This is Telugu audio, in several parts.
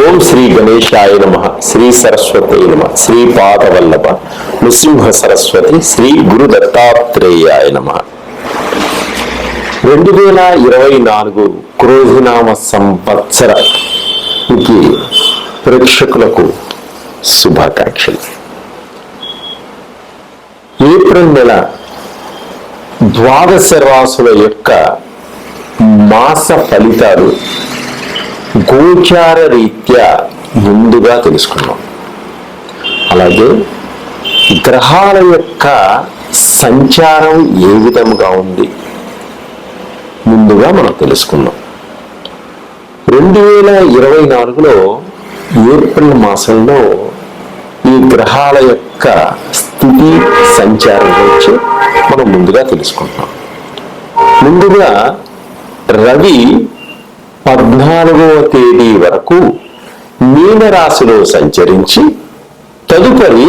ఓం శ్రీ గణేశాయ నమ శ్రీ సరస్వతి నమ శ్రీ పాదవల్లభ నృసింహ సరస్వతి శ్రీ గురు దత్తాత్రేయాయ నమ. రెండు వేల ఇరవై నాలుగు క్రోధినామ సంవత్సరకి ప్రేక్షకులకు శుభాకాంక్షలు. ఏప్రిల్ నెల ద్వాదశ రాసుల యొక్క మాస ఫలితాలు గోచార రీత్యా ముందుగా తెలుసుకున్నాం. అలాగే గ్రహాల యొక్క సంచారం ఏ విధముగా ఉంది ముందుగా మనం తెలుసుకున్నాం. రెండు వేల ఇరవై నాలుగులో ఏప్రిల్ మాసంలో ఈ గ్రహాల యొక్క స్థితి సంచారం గురించి మనం ముందుగా తెలుసుకుంటున్నాం. ముందుగా రవి పద్నాలుగవ తేదీ వరకు మీనరాశిలో సంచరించి తదుపరి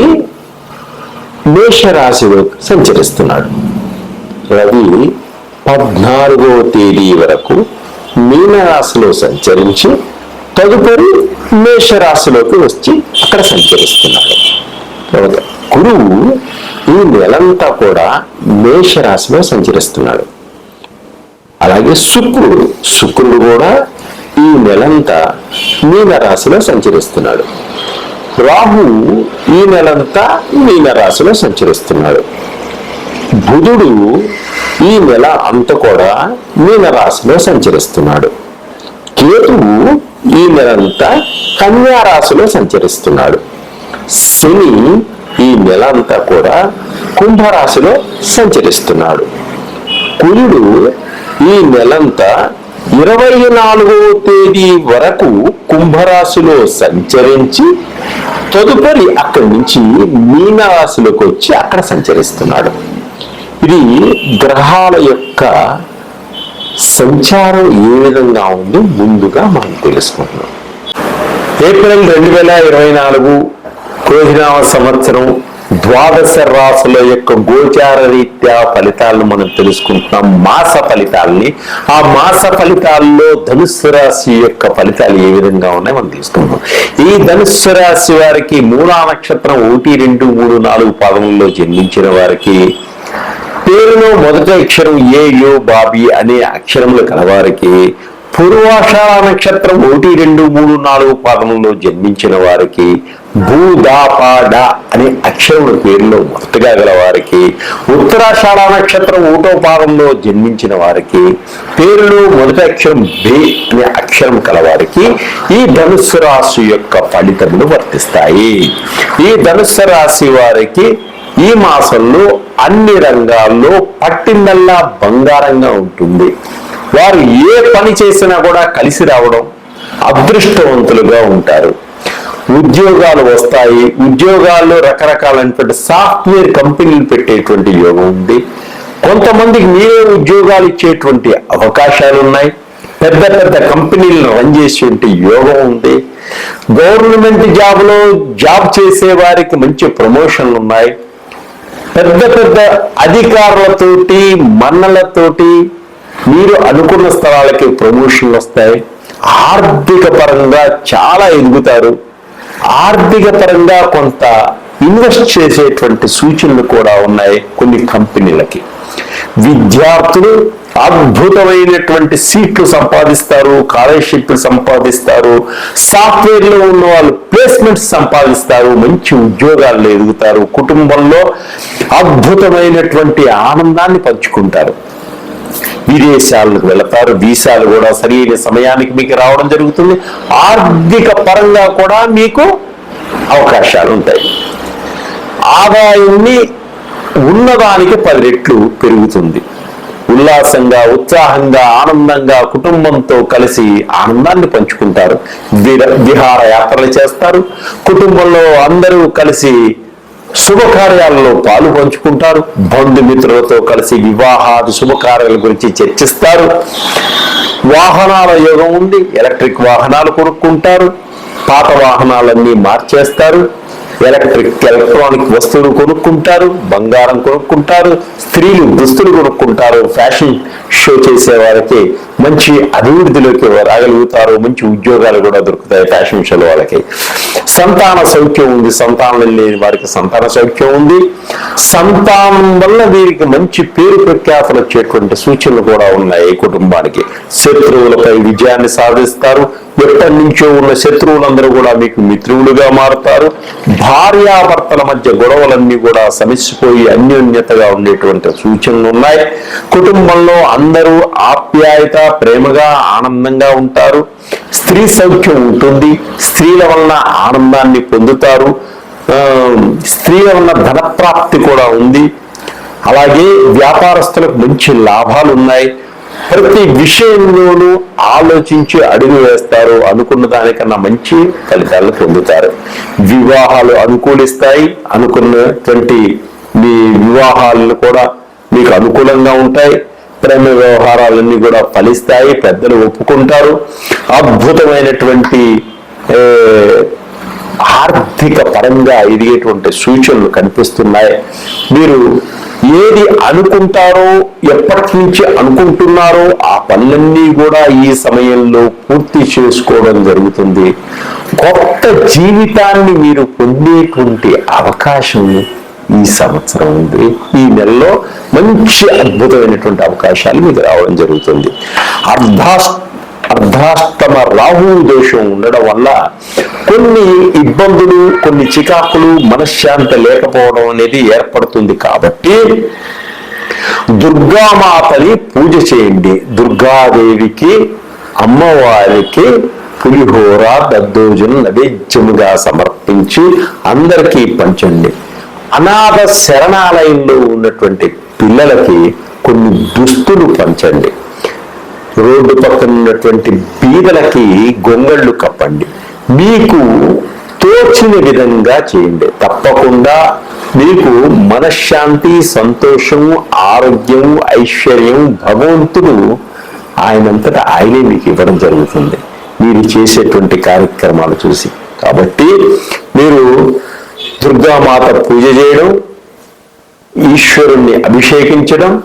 మేషరాశిలో సంచరిస్తున్నాడు. రవి పద్నాలుగవ తేదీ వరకు మీనరాశిలో సంచరించి తదుపరి మేషరాశిలోకి వచ్చి అక్కడ సంచరిస్తున్నాడు. తర్వాత గురువు ఈ నెలంతా కూడా మేషరాశిలో సంచరిస్తున్నాడు. అలాగే శుక్రుడు. శుక్రుడు కూడా ఈ నెలంతా మీనరాశిలో సంచరిస్తున్నాడు. రాహు ఈ నెలంతా మీనరాశిలో సంచరిస్తున్నాడు. బుధుడు ఈ నెల అంత కూడా మీనరాశిలో సంచరిస్తున్నాడు. కేతువు ఈ నెలంతా కన్యారాశిలో సంచరిస్తున్నాడు. శని ఈ నెల అంతా కూడా కుంభరాశిలో సంచరిస్తున్నాడు. కురుడు ఈ నెలంతా ఇరవై నాలుగవ తేదీ వరకు కుంభరాశిలో సంచరించి తదుపరి అక్కడి నుంచి మీనరాశిలోకి వచ్చి అక్కడ సంచరిస్తున్నాడు. ఇది గ్రహాల యొక్క సంచారం ఏ విధంగా ఉందో ముందుగా మనం తెలుసుకుంటున్నాం. ఏప్రిల్ రెండు వేల ఇరవై నాలుగు సంవత్సరం ద్వాదశ రాసుల యొక్క గోచార రీత్యా ఫలితాలను మనం తెలుసుకుంటున్నాం. మాస ఫలితాలని. ఆ మాస ఫలితాల్లో ధనుస్సు రాశి యొక్క ఫలితాలు ఏ విధంగా ఉన్నాయో మనం తెలుసుకుంటాం ఈ ధనుస్సు రాశి వారికి మూలా నక్షత్రం ఒకటి రెండు మూడు నాలుగు పదములలో జన్మించిన వారికి పేరులో మొదటి అక్షరం ఏ యో బాబి అనే అక్షరములు కలవారికి పూర్వాషాఢ నక్షత్రం ఒకటి రెండు మూడు నాలుగు పాదములలో జన్మించిన వారికి భూదాపాడ అనే అక్షరముల పేరులో మొదటగా గల వారికి ఉత్తరాషాఢ నక్షత్రం ఊటోపాదంలో జన్మించిన వారికి పేరులో మొదటి అక్షరం బే అనే అక్షరం కలవారికి ఈ ధనుస్సు రాశి యొక్క ఫలితములు వర్తిస్తాయి. ఈ ధనుస్సు రాశి వారికి ఈ మాసంలో అన్ని రంగాల్లో పట్టిందల్లా బంగారంగా ఉంటుంది. వారు ఏ పని చేసినా కూడా కలిసి రావడం అదృష్టవంతులుగా ఉంటారు. ఉద్యోగాలు వస్తాయి. ఉద్యోగాల్లో రకరకాలైనటువంటి సాఫ్ట్వేర్ కంపెనీలు పెట్టేటువంటి యోగం ఉంది. కొంతమందికి మీరే ఉద్యోగాలు ఇచ్చేటువంటి అవకాశాలు ఉన్నాయి పెద్ద పెద్ద కంపెనీలను రన్ చేసేటువంటి యోగం ఉంది. గవర్నమెంట్ జాబ్లో జాబ్ చేసే వారికి మంచి ప్రమోషన్లు ఉన్నాయి పెద్ద పెద్ద అధికారులతోటి మన్నలతోటి మీరు అనుకున్న స్థలాలకి ప్రమోషన్లు వస్తాయి ఆర్థిక పరంగా చాలా ఎదుగుతారు. ఆర్థిక పరంగా కొంత ఇన్వెస్ట్ చేసేటువంటి సూచనలు కూడా ఉన్నాయి కొన్ని కంపెనీలకి. విద్యార్థులు అద్భుతమైనటువంటి సీట్లు సంపాదిస్తారు స్కాలర్షిప్లు సంపాదిస్తారు సాఫ్ట్వేర్లో ఉన్న వాళ్ళు ప్లేస్మెంట్స్ సంపాదిస్తారు మంచి ఉద్యోగాల్లో ఎదుగుతారు కుటుంబంలో అద్భుతమైనటువంటి ఆనందాన్ని పంచుకుంటారు. విదేశాలకు వెళతారు వీసాలు కూడా సరైన సమయానికి మీకు రావడం జరుగుతుంది. ఆర్థిక పరంగా కూడా మీకు అవకాశాలు ఉంటాయి. ఆదాయాన్ని ఉన్నదానికి పది రెట్లు పెరుగుతుంది. ఉల్లాసంగా ఉత్సాహంగా ఆనందంగా కుటుంబంతో కలిసి ఆనందాన్ని పంచుకుంటారు. విహార యాత్రలు చేస్తారు. కుటుంబంలో అందరూ కలిసి శుభకార్యాలలో పాలు పంచుకుంటారు. బంధుమిత్రులతో కలిసి వివాహాది శుభకార్యాల గురించి చర్చిస్తారు. వాహనాల యోగం ఉంది ఎలక్ట్రిక్ వాహనాలు కొనుక్కుంటారు. పాత వాహనాలన్నీ మార్చేస్తారు. ఎలక్ట్రిక్ ఎలక్ట్రానిక్ వస్తువులు కొనుక్కుంటారు బంగారం కొనుక్కుంటారు స్త్రీలు దుస్తులు కొనుక్కుంటారు ఫ్యాషన్ షో చేసే వారికి మంచి అభివృద్ధిలోకి రాగలుగుతారు మంచి ఉద్యోగాలు కూడా దొరుకుతాయి ఫ్యాషన్ షోల వాళ్ళకి. సంతాన సౌఖ్యం ఉంది సంతానం లేని వారికి సంతాన సౌఖ్యం ఉంది. సంతానం వల్ల వీరికి మంచి పేరు ప్రఖ్యాతలు వచ్చేటువంటి సూచనలు కూడా ఉన్నాయి ఈ కుటుంబానికి. శత్రువులపై విజయాన్ని సాధిస్తారు ఎప్పటి నుంచో ఉన్న శత్రువులందరూ కూడా మీకు మిత్రులుగా మారుతారు. భార్యాభర్తల మధ్య గొడవలన్నీ కూడా సమిసిపోయి అన్యోన్యతగా ఉండేటువంటి సూచనలు ఉన్నాయి. కుటుంబంలో అందరూ ఆప్యాయత ప్రేమగా ఆనందంగా ఉంటారు. స్త్రీ సౌఖ్యం ఉంటుంది. స్త్రీల వలన ఆనందాన్ని పొందుతారు. స్త్రీల వలన ధనప్రాప్తి కూడా ఉంది. అలాగే వ్యాపారస్తులకు మంచి లాభాలు ఉన్నాయి. ప్రతి విషయంలోనూ ఆలోచించి అడుగు వేస్తారు అనుకున్న దానికన్నా మంచి ఫలితాలు పొందుతారు. వివాహాలు అనుకూలిస్తాయి. అనుకున్నటువంటి మీ వివాహాలను కూడా మీకు అనుకూలంగా ఉంటాయి. ప్రేమ వ్యవహారాలన్నీ కూడా ఫలిస్తాయి. పెద్దలు ఒప్పుకుంటారు. అద్భుతమైనటువంటి ఆర్థిక పరంగా ఎదిగేటువంటి సూచనలు కనిపిస్తున్నాయి. మీరు ఏది అనుకుంటారో ఎప్పటి నుంచి అనుకుంటున్నారో ఆ పనులన్నీ కూడా ఈ సమయంలో పూర్తి చేసుకోవడం జరుగుతుంది. కొత్త జీవితాన్ని మీరు పొందేటువంటి అవకాశం ఈ సంవత్సరం ఉంది. ఈ నెలలో మంచి అద్భుతమైనటువంటి అవకాశాలు మీకు రావడం జరుగుతుంది. అర్ధాష్ట అర్ధాష్టమ రాహువు దోషం ఉండడం వల్ల కొన్ని ఇబ్బందులు కొన్ని చికాకులు మనశ్శాంతి లేకపోవడం అనేది ఏర్పడుతుంది కాబట్టి దుర్గామాతని పూజ చేయండి. దుర్గాదేవికి అమ్మవారికి పులిహోర దద్దోజనం నైవేద్యముగా సమర్పించి అందరికీ పంచండి. అనాథ శరణాలయంలో ఉన్నటువంటి పిల్లలకి కొన్ని దుస్తులు పంచండి. రోడ్డు పక్కన ఉన్నటువంటి బీదలకి గొంగళ్ళు కప్పండి. మీకు తోచిన విధంగా చేయండి. తప్పకుండా మీకు మనశ్శాంతి సంతోషం ఆరోగ్యం ఐశ్వర్యం భగవంతుడు ఆయనంతటా ఆయనే మీకు ఇవ్వడం జరుగుతుంది. మీరు చేసేటువంటి కార్యక్రమాలు చూసి. కాబట్టి మీరు దుర్గామాత పూజ చేయడం ఈశ్వరుణ్ణి అభిషేకించడం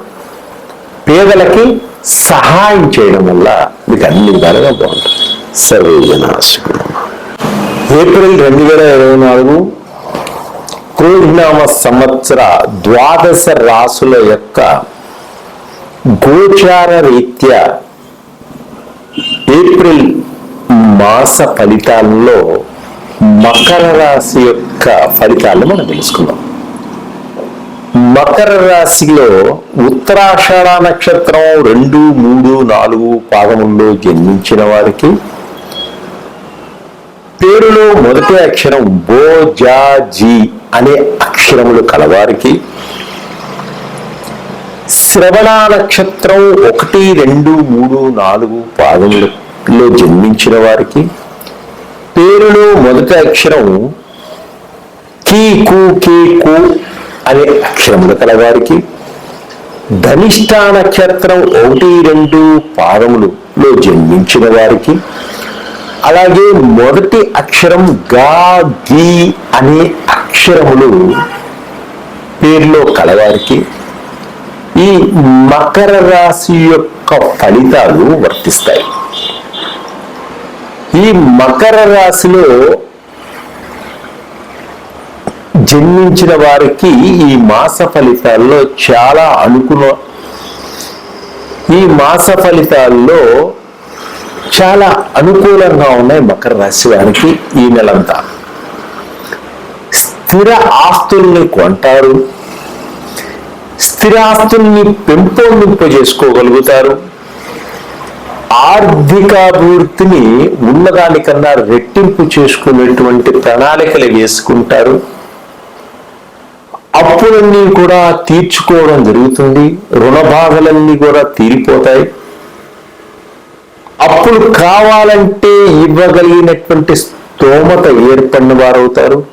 పేదలకి సహాయం చేయడం వల్ల మీకు అన్ని విధాలుగా బాగుంటుంది. సర్వే జనాశకులు ఏప్రిల్ రెండు వేల ఇరవై నాలుగు క్రోధినామ సంవత్సర ద్వాదశ రాసుల యొక్క గోచార రీత్యా ఏప్రిల్ మాస ఫలితాల్లో మకర రాశి యొక్క ఫలితాలను మనం తెలుసుకుందాం. మకర రాశిలో ఉత్తరాషాఢ నక్షత్రం రెండు మూడు నాలుగు పాదముల్లో జన్మించిన వారికి పేరులో మొదటి అక్షరం బో జా జీ అనే అక్షరములు కలవారికి. శ్రవణ నక్షత్రం ఒకటి రెండు మూడు నాలుగు పాదములలో జన్మించిన వారికి పేరులో మొదటి అక్షరం కీ కు కే కు అనే అక్షరములు కలవారికి ధనిష్ట నక్షత్రం ఒకటి రెండు పాదములులో జన్మించిన వారికి. అలాగే మొదటి అక్షరం గా గి అనే అక్షరములు పేరులో కలవారికి. ఈ మకర రాశి యొక్క ఫలితాలు వర్తిస్తాయి. ఈ మకర రాశిలో జన్మించిన వారికి ఈ మాస ఫలితాల్లో చాలా అనుకున్న ఈ మాస ఫలితాల్లో చాలా అనుకూలంగా ఉన్నాయి మకర రాశి వారికి ఈ నెలంతా. స్థిర ఆస్తుల్ని కొంటారు. స్థిరాస్తుల్ని పెంపొందింపజేసుకోగలుగుతారు. ఆర్థికాభివృద్ధిని ఉన్నదానికన్నా రెట్టింపు చేసుకునేటువంటి ప్రణాళికలు వేసుకుంటారు. అప్పులన్నీ కూడా తీర్చుకోవడం జరుగుతుంది. రుణబాధలన్నీ కూడా తీరిపోతాయి. అప్పులు కావాలంటే ఇవ్వగలిగినటువంటి స్తోమత ఏర్పడిన వారవుతారు.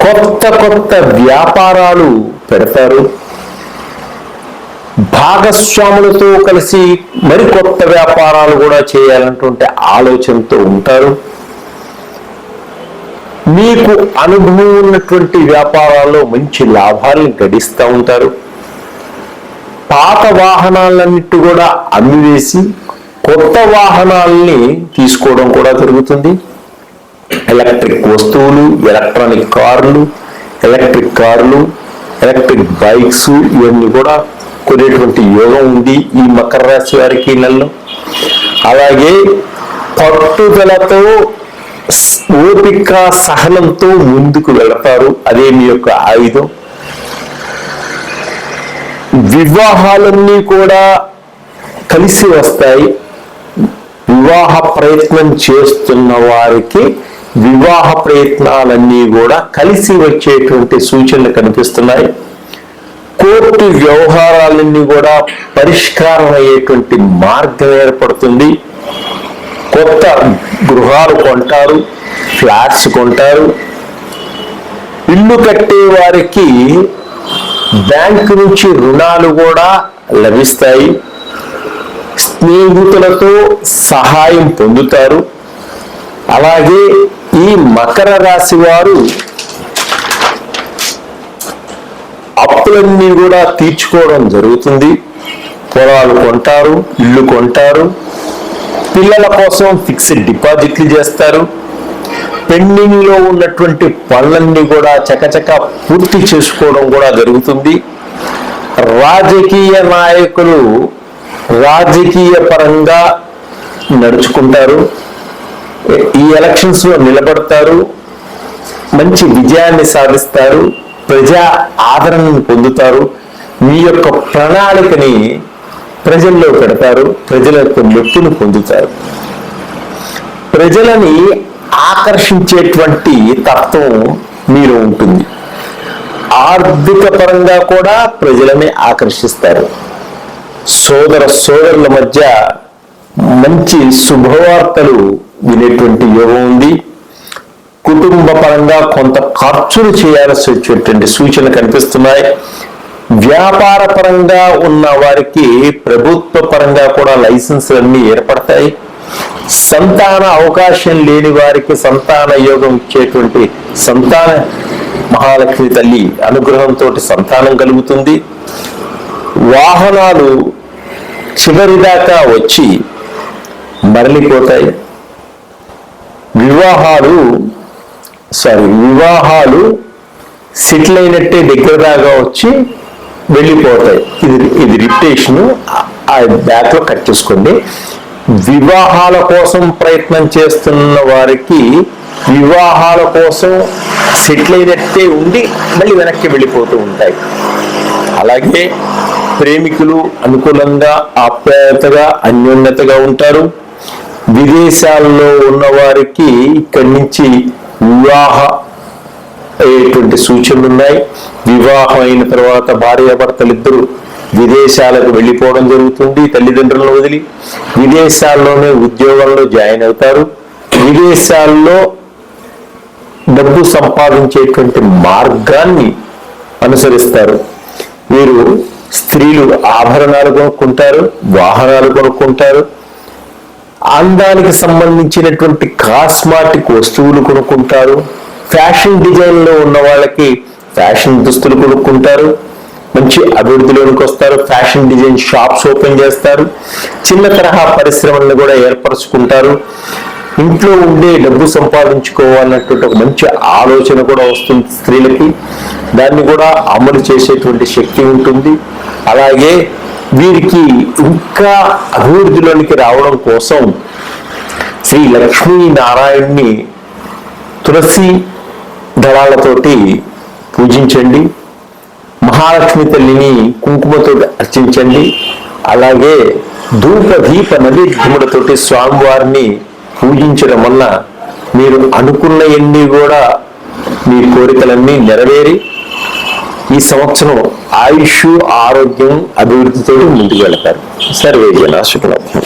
కొత్త కొత్త వ్యాపారాలు పెడతారు. భాగస్వాములతో కలిసి మరి కొత్త వ్యాపారాలు కూడా చేయాలన్నటువంటి ఆలోచనతో ఉంటారు. మీకు అనుభవం ఉన్నటువంటి వ్యాపారాల్లో మంచి లాభాలను గడిస్తూ ఉంటారు. పాత వాహనాలన్నిటి కూడా అమ్మివేసి కొత్త వాహనాలని తీసుకోవడం కూడా జరుగుతుంది. ఎలక్ట్రిక్ వస్తువులు ఎలక్ట్రానిక్ కార్లు ఎలక్ట్రిక్ కార్లు ఎలక్ట్రిక్ బైక్స్ ఇవన్నీ కూడా కొనేటువంటి యోగం ఉంది ఈ మకర రాశి వారికి నెలలో. అలాగే పట్టుదలతో ఓపిక సహనంతో ముందుకు వెళతారు. అదే మీ యొక్క ఆయుధం. వివాహాలన్నీ కూడా కలిసి వస్తాయి. వివాహ ప్రయత్నం చేస్తున్న వారికి వివాహ ప్రయత్నాలన్నీ కూడా కలిసి వచ్చేటువంటి సూచనలు కనిపిస్తున్నాయి. కోర్టు వ్యవహారాలన్నీ కూడా పరిష్కారం అయ్యేటువంటి మార్గం ఏర్పడుతుంది. కొత్త గృహాలు కొంటారు ఫ్లాట్స్ కొంటారు. ఇల్లు కట్టే వారికి బ్యాంకు నుంచి రుణాలు కూడా లభిస్తాయి. స్నేహితులతో సహాయం పొందుతారు. అలాగే ఈ మకర రాశి వారు అప్పులన్నీ కూడా తీర్చుకోవడం జరుగుతుంది. పొలాలు కొంటారు ఇల్లు కొంటారు. పిల్లల కోసం ఫిక్స్డ్ డిపాజిట్లు చేస్తారు. పెండింగ్లో ఉన్నటువంటి పనులన్నీ కూడా చకచక పూర్తి చేసుకోవడం కూడా జరుగుతుంది. రాజకీయ నాయకులు రాజకీయ పరంగా నడుచుకుంటారు. ఈ ఎలక్షన్స్లో నిలబడతారు. మంచి విజయాన్ని సాధిస్తారు. ప్రజా ఆదరణను పొందుతారు. మీ యొక్క ప్రణాళికని ప్రజల్లో పెడతారు ప్రజల యొక్క మెప్పును పొందుతారు. ప్రజలని ఆకర్షించేటువంటి తత్వం మీరు ఉంటుంది. ఆర్థిక పరంగా కూడా ప్రజలని ఆకర్షిస్తారు. సోదర సోదరుల మధ్య మంచి శుభవార్తలు వినేటువంటి యోగం ఉంది. కుటుంబ పరంగా కొంత ఖర్చులు చేయాల్సి వచ్చేటువంటి సూచనలు కనిపిస్తున్నాయి. వ్యాపార పరంగా ఉన్న వారికి ప్రభుత్వ పరంగా కూడా లైసెన్సులన్నీ ఏర్పడతాయి. సంతాన అవకాశం లేని వారికి సంతాన యోగం ఇచ్చేటువంటి సంతాన మహాలక్ష్మి తల్లి అనుగ్రహంతో సంతానం కలుగుతుంది. వాహనాలు చివరిదాకా వచ్చి మరలిపోతాయి. వివాహాలు సారీ వివాహాలు సెటిల్ అయినట్టే దగ్గర దాకా వచ్చి వెళ్ళిపోతాయి. ఇది ఇది రిప్టేషన్ ఆ బ్యాక్లో కట్ చేసుకోండి. వివాహాల కోసం ప్రయత్నం చేస్తున్న వారికి వివాహాల కోసం సెటిల్ అయినట్టే ఉండి మళ్ళీ వెనక్కి వెళ్ళిపోతూ ఉంటాయి. అలాగే ప్రేమికులు అనుకూలంగా ఆప్యాయతగా అన్యోన్యతగా ఉంటారు. విదేశాల్లో ఉన్నవారికి ఇక్కడి నుంచి వివాహ అయ్యేటువంటి సూచనలు ఉన్నాయి. వివాహం అయిన తర్వాత భార్యాభర్తలు ఇద్దరు విదేశాలకు వెళ్ళిపోవడం జరుగుతుంది. తల్లిదండ్రులను వదిలి విదేశాల్లోనే ఉద్యోగంలో జాయిన్ అవుతారు. విదేశాల్లో డబ్బు సంపాదించేటువంటి మార్గాన్ని అనుసరిస్తారు. వీరు స్త్రీలు ఆభరణాలు కొనుక్కుంటారు వాహనాలు కొనుక్కుంటారు. అందానికి సంబంధించినటువంటి కాస్మాటిక్ వస్తువులు కొనుక్కుంటారు. ఫ్యాషన్ డిజైన్లో ఉన్న వాళ్ళకి ఫ్యాషన్ దుస్తులు కొనుక్కుంటారు. మంచి అభివృద్ధిలోనికి వస్తారు. ఫ్యాషన్ డిజైన్ షాప్స్ ఓపెన్ చేస్తారు. చిన్న తరహా పరిశ్రమలను కూడా ఏర్పరచుకుంటారు. ఇంట్లో ఉండే డబ్బు సంపాదించుకోవాలన్నటువంటి ఒక మంచి ఆలోచన కూడా వస్తుంది స్త్రీలకి. దాన్ని కూడా అమలు చేసేటువంటి శక్తి ఉంటుంది. అలాగే వీరికి ఇంకా అభివృద్ధిలోనికి రావడం కోసం శ్రీ లక్ష్మీ నారాయణ్ణి తులసి దళాలతోటి పూజించండి. మహాలక్ష్మి తల్లిని కుంకుమతో అర్చించండి. అలాగే ధూప దీప నైవేద్యములతోటి స్వామివారిని పూజించడం వల్ల మీరు అనుకున్న ఎన్ని కూడా మీ కోరికలన్నీ నెరవేరి ఈ సంవత్సరం ఆయుష్ ఆరోగ్యం అభివృద్ధితో ముందుకు వెళతారు. సర్వే జన శుభలభ్యం.